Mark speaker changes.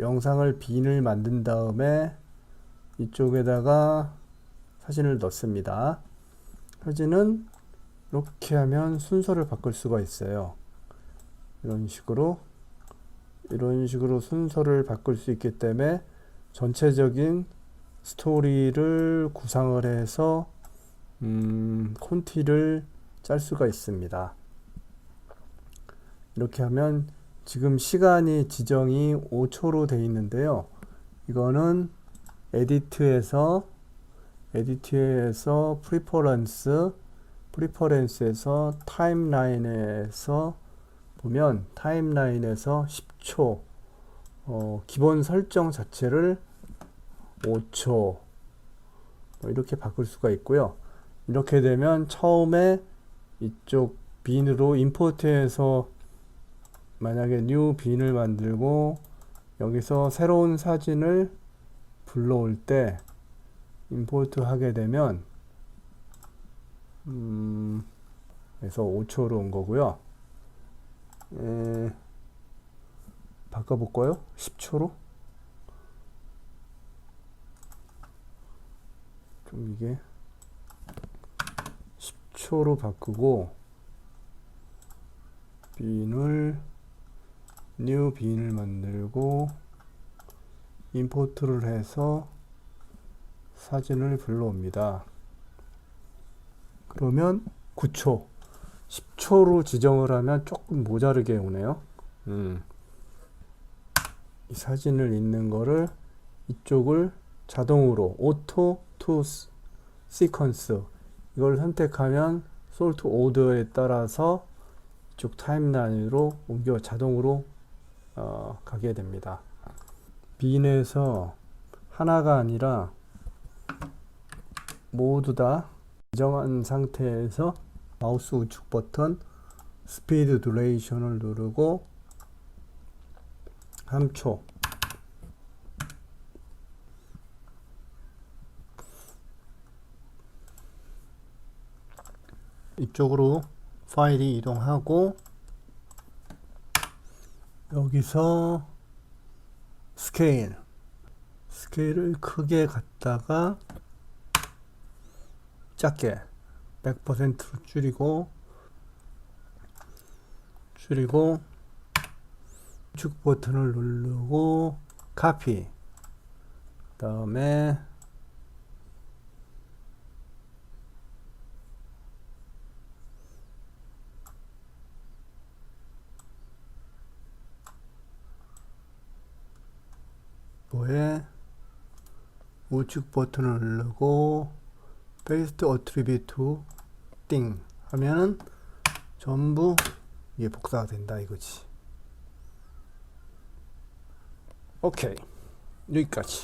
Speaker 1: 영상을 빈을 만든 다음에 이쪽에다가 사진을 넣습니다. 사진은 이렇게 하면 순서를 바꿀 수가 있어요. 이런 식으로 이런 식으로 순서를 바꿀 수 있기 때문에 전체적인 스토리를 구상을 해서 음, 콘티를 짤 수가 있습니다. 이렇게 하면 지금 시간이 지정이 5초로 되어 있는데요. 이거는 에디트에서 에디트에서 프리퍼런스 프리퍼런스에서 타임라인에서 보면 타임라인에서 10초 어, 기본 설정 자체를 5초 뭐 이렇게 바꿀 수가 있고요. 이렇게 되면 처음에 이쪽 빈으로 임포트해서 만약에 new 빈을 만들고 여기서 새로운 사진을 불러올 때 임포트 하게 되면 음, 그래서 5초로 온 거고요. 에, 바꿔볼까요? 10초로? 좀 이게 10초로 바꾸고 빈을 new 빈을 만들고 임포트를 해서 사진을 불러옵니다. 그러면 9초, 10초로 지정을 하면 조금 모자르게 오네요. 음. 이 사진을 읽는 거를 이쪽을 자동으로 오토 투 시퀀스 이걸 선택하면 솔트 오더에 따라서 이쪽 타임라인으로 옮겨 자동으로 어, 가게 됩니다. 빈에서 하나가 아니라 모두 다 지정한 상태에서 마우스 우측 버튼 스피드 듀레이션을 누르고 3초 이쪽으로 파일이 이동하고 여기서 스케일. 스케일을 크게 갖다가 작게 100%로 줄이고 줄이고 우측 버튼을 누르고 카피. 그 다음에 뭐에 우측 버튼을 누르고 페이스트 어트리뷰트 띵 하면은 전부 이게 복사가 된다 이거지. 오케이. 여기까지